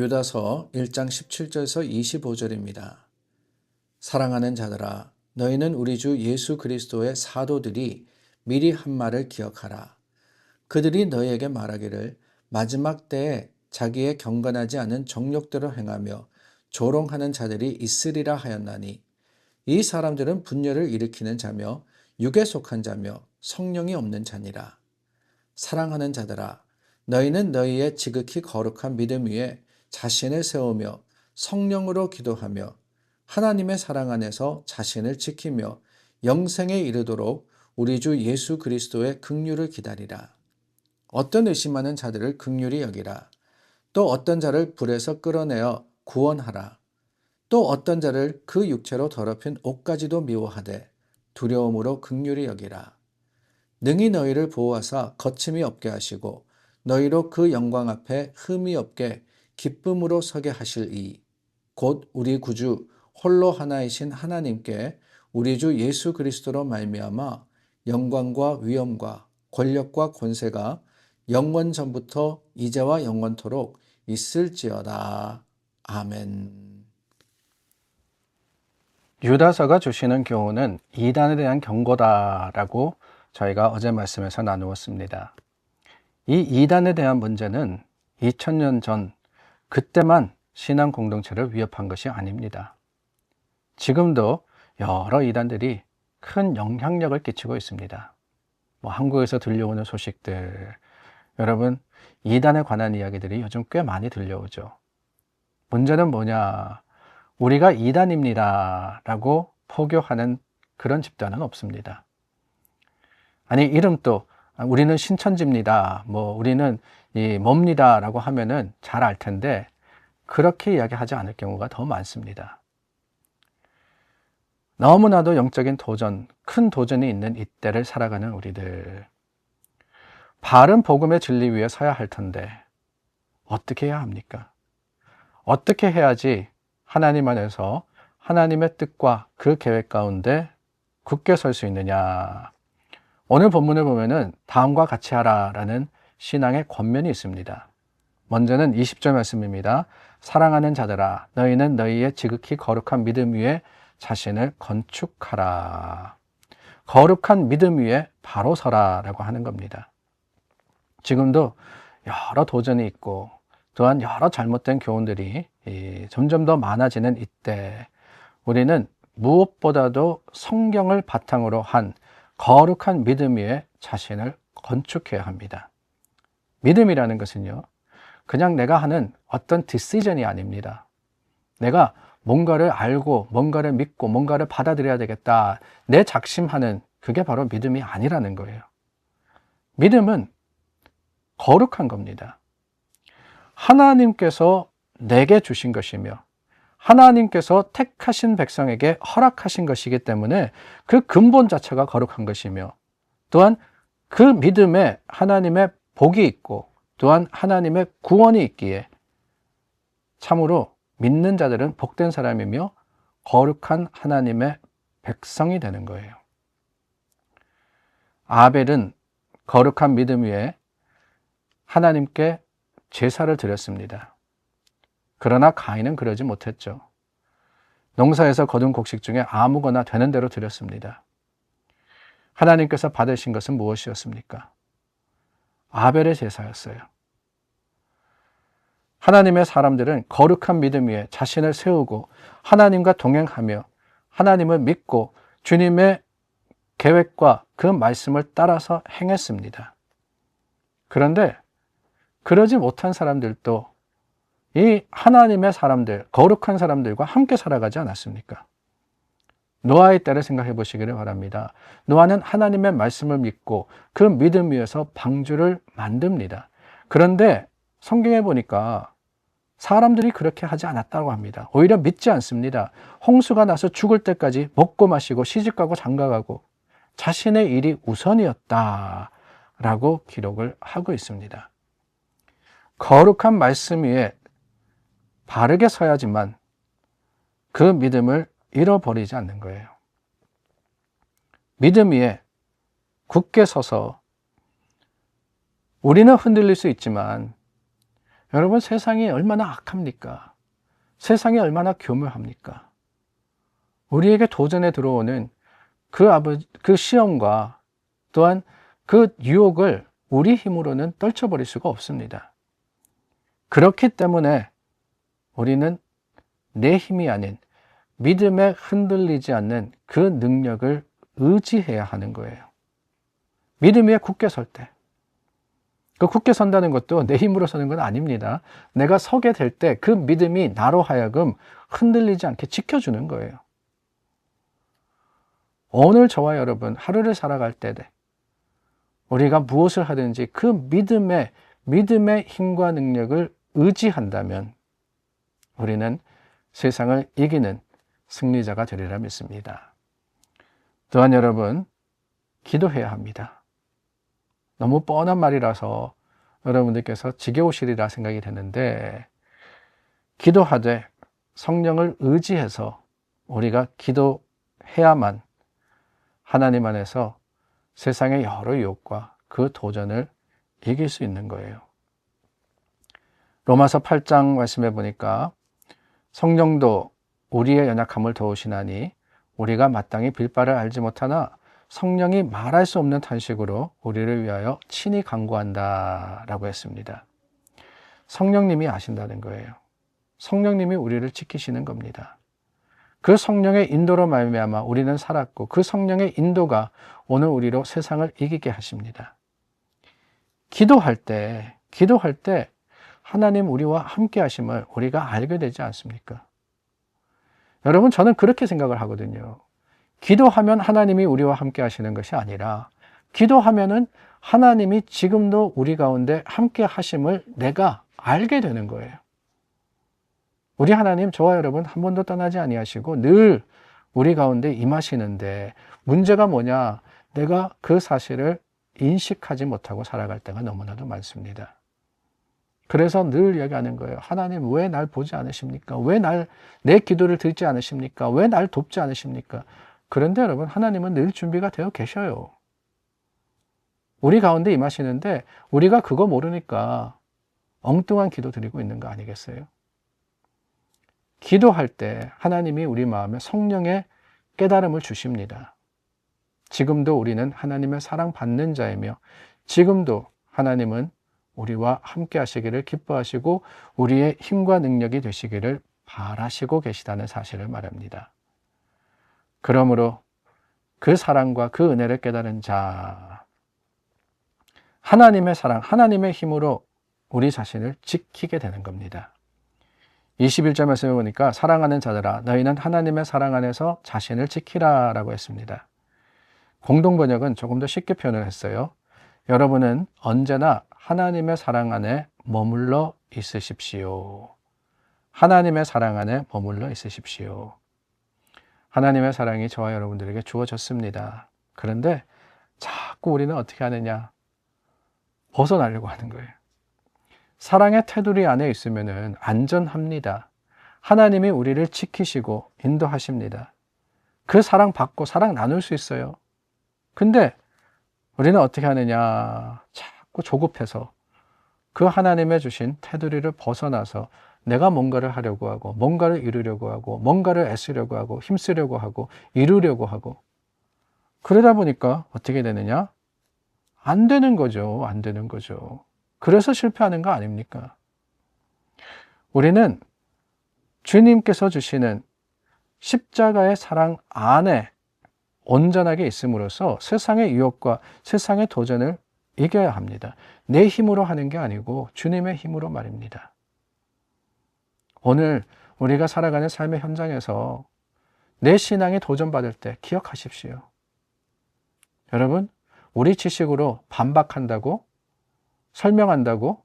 유다서 1장 17절에서 25절입니다. 사랑하는 자들아 너희는 우리 주 예수 그리스도의 사도들이 미리 한 말을 기억하라. 그들이 너희에게 말하기를 마지막 때에 자기의 경건하지 않은 정욕대로 행하며 조롱하는 자들이 있으리라 하였나니 이 사람들은 분열을 일으키는 자며 육에 속한 자며 성령이 없는 자니라. 사랑하는 자들아 너희는 너희의 지극히 거룩한 믿음 위에 자신을 세우며 성령으로 기도하며 하나님의 사랑 안에서 자신을 지키며 영생에 이르도록 우리 주 예수 그리스도의 긍휼을 기다리라. 어떤 의심하는 자들을 긍휼히 여기라. 또 어떤 자를 불에서 끌어내어 구원하라. 또 어떤 자를 그 육체로 더럽힌 옷까지도 미워하되 두려움으로 긍휼히 여기라. 능히 너희를 보호하사 거침이 없게 하시고 너희로 그 영광 앞에 흠이 없게 기쁨으로 서게 하실 이 곧 우리 구주 홀로 하나이신 하나님께 우리 주 예수 그리스도로 말미암아 영광과 위엄과 권력과 권세가 영원 전부터 이제와 영원토록 있을지어다. 아멘. 유다서가 주시는 교훈은 이단에 대한 경고다라고 저희가 어제 말씀에서 나누었습니다. 이 이단에 대한 문제는 2000년 전 그때만 신앙 공동체를 위협한 것이 아닙니다. 지금도 여러 이단들이 큰 영향력을 끼치고 있습니다. 뭐 한국에서 들려오는 소식들, 여러분 이단에 관한 이야기들이 요즘 꽤 많이 들려오죠. 문제는 뭐냐? 우리가 이단입니다. 라고 포교하는 그런 집단은 없습니다. 아니, 이름도 우리는 신천지입니다. 뭐, 우리는 이 뭡니다. 라고 하면은 잘 알 텐데, 그렇게 이야기하지 않을 경우가 더 많습니다. 너무나도 영적인 도전, 큰 도전이 있는 이때를 살아가는 우리들. 바른 복음의 진리 위에 서야 할 텐데, 어떻게 해야 합니까? 어떻게 해야지 하나님 안에서 하나님의 뜻과 그 계획 가운데 굳게 설 수 있느냐. 오늘 본문을 보면은 다음과 같이 하라라는 신앙의 권면이 있습니다. 먼저는 20절 말씀입니다. 사랑하는 자들아, 너희는 너희의 지극히 거룩한 믿음 위에 자신을 건축하라. 거룩한 믿음 위에 바로 서라라고 하는 겁니다. 지금도 여러 도전이 있고 또한 여러 잘못된 교훈들이 점점 더 많아지는 이때 우리는 무엇보다도 성경을 바탕으로 한 거룩한 믿음 위에 자신을 건축해야 합니다. 믿음이라는 것은요, 그냥 내가 하는 어떤 디시전이 아닙니다. 내가 뭔가를 알고, 뭔가를 믿고, 뭔가를 받아들여야 되겠다. 내 작심하는 그게 바로 믿음이 아니라는 거예요. 믿음은 거룩한 겁니다. 하나님께서 내게 주신 것이며 하나님께서 택하신 백성에게 허락하신 것이기 때문에 그 근본 자체가 거룩한 것이며 또한 그 믿음에 하나님의 복이 있고 또한 하나님의 구원이 있기에 참으로 믿는 자들은 복된 사람이며 거룩한 하나님의 백성이 되는 거예요. 아벨은 거룩한 믿음 위에 하나님께 제사를 드렸습니다. 그러나 가인은 그러지 못했죠. 농사에서 거둔 곡식 중에 아무거나 되는 대로 드렸습니다. 하나님께서 받으신 것은 무엇이었습니까? 아벨의 제사였어요. 하나님의 사람들은 거룩한 믿음 위에 자신을 세우고 하나님과 동행하며 하나님을 믿고 주님의 계획과 그 말씀을 따라서 행했습니다. 그런데 그러지 못한 사람들도 이 하나님의 사람들, 거룩한 사람들과 함께 살아가지 않았습니까? 노아의 때를 생각해 보시기를 바랍니다. 노아는 하나님의 말씀을 믿고 그 믿음 위에서 방주를 만듭니다. 그런데 성경에 보니까 사람들이 그렇게 하지 않았다고 합니다. 오히려 믿지 않습니다. 홍수가 나서 죽을 때까지 먹고 마시고 시집가고 장가가고 자신의 일이 우선이었다라고 기록을 하고 있습니다. 거룩한 말씀 위에 바르게 서야지만 그 믿음을 잃어버리지 않는 거예요. 믿음 위에 굳게 서서 우리는 흔들릴 수 있지만 여러분 세상이 얼마나 악합니까? 세상이 얼마나 교묘합니까? 우리에게 도전에 들어오는 그 아버지, 그 시험과 또한 그 유혹을 우리 힘으로는 떨쳐버릴 수가 없습니다. 그렇기 때문에 우리는 내 힘이 아닌 믿음에 흔들리지 않는 그 능력을 의지해야 하는 거예요. 믿음 위에 굳게 설 때. 그 굳게 선다는 것도 내 힘으로 서는 건 아닙니다. 내가 서게 될 때 그 믿음이 나로 하여금 흔들리지 않게 지켜주는 거예요. 오늘 저와 여러분 하루를 살아갈 때 우리가 무엇을 하든지 그 믿음의 믿음의 힘과 능력을 의지한다면 우리는 세상을 이기는 승리자가 되리라 믿습니다. 또한 여러분 기도해야 합니다. 너무 뻔한 말이라서 여러분들께서 지겨우시리라 생각이 되는데 기도하되 성령을 의지해서 우리가 기도해야만 하나님 안에서 세상의 여러 유혹과 그 도전을 이길 수 있는 거예요. 로마서 8장 말씀해 보니까 성령도 우리의 연약함을 도우시나니 우리가 마땅히 빌바를 알지 못하나 성령이 말할 수 없는 탄식으로 우리를 위하여 친히 간구한다 라고 했습니다. 성령님이 아신다는 거예요. 성령님이 우리를 지키시는 겁니다. 그 성령의 인도로 말미암아 우리는 살았고 그 성령의 인도가 오늘 우리로 세상을 이기게 하십니다. 기도할 때 기도할 때 하나님 우리와 함께 하심을 우리가 알게 되지 않습니까? 여러분 저는 그렇게 생각을 하거든요. 기도하면 하나님이 우리와 함께 하시는 것이 아니라 기도하면은 하나님이 지금도 우리 가운데 함께 하심을 내가 알게 되는 거예요. 우리 하나님 저와 여러분 한 번도 떠나지 아니하시고 늘 우리 가운데 임하시는데 문제가 뭐냐? 내가 그 사실을 인식하지 못하고 살아갈 때가 너무나도 많습니다. 그래서 늘 이야기하는 거예요. 하나님 왜 날 보지 않으십니까? 왜 날 내 기도를 듣지 않으십니까? 왜 날 돕지 않으십니까? 그런데 여러분 하나님은 늘 준비가 되어 계셔요. 우리 가운데 임하시는데 우리가 그거 모르니까 엉뚱한 기도 드리고 있는 거 아니겠어요? 기도할 때 하나님이 우리 마음에 성령의 깨달음을 주십니다. 지금도 우리는 하나님의 사랑 받는 자이며 지금도 하나님은 우리와 함께 하시기를 기뻐하시고 우리의 힘과 능력이 되시기를 바라시고 계시다는 사실을 말합니다. 그러므로 그 사랑과 그 은혜를 깨달은 자, 하나님의 사랑, 하나님의 힘으로 우리 자신을 지키게 되는 겁니다. 21절 말씀에 보니까 사랑하는 자들아 너희는 하나님의 사랑 안에서 자신을 지키라 라고 했습니다. 공동 번역은 조금 더 쉽게 표현을 했어요. 여러분은 언제나 하나님의 사랑 안에 머물러 있으십시오. 하나님의 사랑 안에 머물러 있으십시오. 하나님의 사랑이 저와 여러분들에게 주어졌습니다. 그런데 자꾸 우리는 어떻게 하느냐? 벗어나려고 하는 거예요. 사랑의 테두리 안에 있으면 안전합니다. 하나님이 우리를 지키시고 인도하십니다. 그 사랑 받고 사랑 나눌 수 있어요. 근데 우리는 어떻게 하느냐? 자꾸 조급해서 그 하나님의 주신 테두리를 벗어나서 내가 뭔가를 하려고 하고, 뭔가를 이루려고 하고, 뭔가를 애쓰려고 하고, 힘쓰려고 하고, 이루려고 하고. 그러다 보니까 어떻게 되느냐? 안 되는 거죠. 안 되는 거죠. 그래서 실패하는 거 아닙니까? 우리는 주님께서 주시는 십자가의 사랑 안에 온전하게 있음으로써 세상의 유혹과 세상의 도전을 이겨야 합니다. 내 힘으로 하는 게 아니고 주님의 힘으로 말입니다. 오늘 우리가 살아가는 삶의 현장에서 내 신앙이 도전받을 때 기억하십시오. 여러분, 우리 지식으로 반박한다고 설명한다고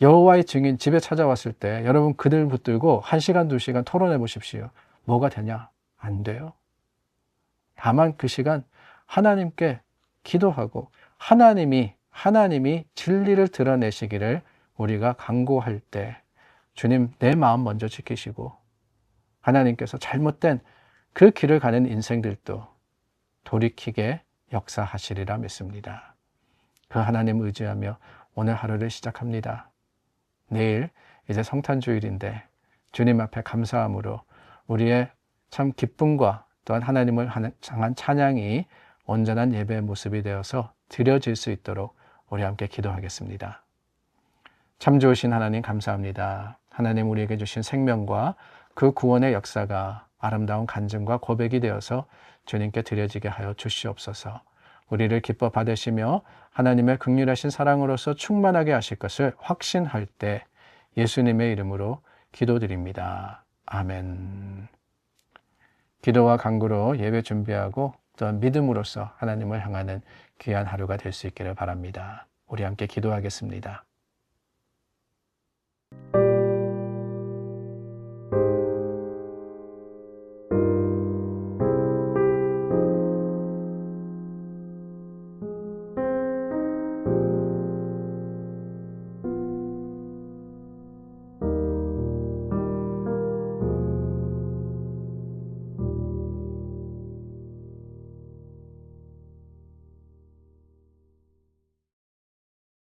여호와의 증인 집에 찾아왔을 때 여러분 그들 붙들고 1시간, 2시간 토론해 보십시오. 뭐가 되냐? 안 돼요. 다만 그 시간 하나님께 기도하고 하나님이 하나님이 진리를 드러내시기를 우리가 강구할 때 주님 내 마음 먼저 지키시고 하나님께서 잘못된 그 길을 가는 인생들도 돌이키게 역사하시리라 믿습니다. 그 하나님 의지하며 오늘 하루를 시작합니다. 내일 이제 성탄주일인데 주님 앞에 감사함으로 우리의 참 기쁨과 또한 하나님을 향한 찬양이 온전한 예배의 모습이 되어서 드려질 수 있도록 우리 함께 기도하겠습니다. 참 좋으신 하나님 감사합니다. 하나님 우리에게 주신 생명과 그 구원의 역사가 아름다운 간증과 고백이 되어서 주님께 드려지게 하여 주시옵소서. 우리를 기뻐 받으시며 하나님의 극률하신 사랑으로서 충만하게 하실 것을 확신할 때 예수님의 이름으로 기도드립니다. 아멘. 기도와 간구로 예배 준비하고 또한 믿음으로써 하나님을 향하는 귀한 하루가 될 수 있기를 바랍니다. 우리 함께 기도하겠습니다.